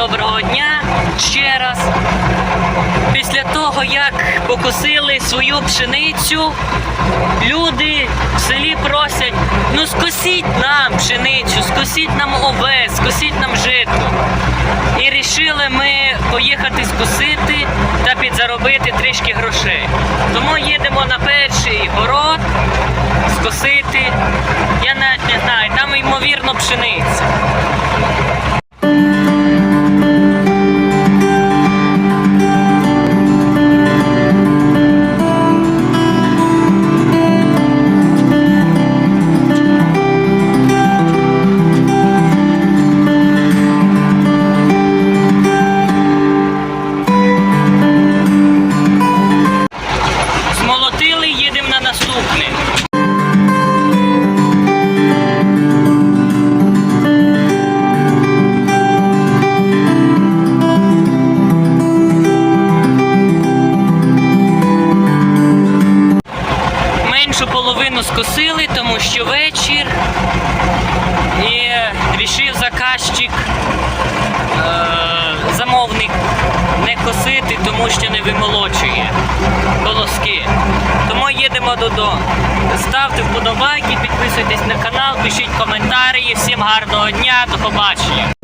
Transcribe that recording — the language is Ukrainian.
доброго дня ще раз. Після того, як покосили свою пшеницю, люди в селі просять, ну скосіть нам пшеницю, скосіть нам овес, скосіть нам жито. І рішили ми поїхати скосити та підзаробити трішки грошей. Тому їдемо на перший город скосити. Я навіть не знаю, там ймовірно пшениця. Меншу половину скосили, тому що вечір. І рішив заказчик, е, замовник, не косити, тому що не вимолочує колоски. Тому їдемо додому. Ставте вподобайки, підписуйтесь на канал, пишіть коментарі. Всім гарного дня, до побачення.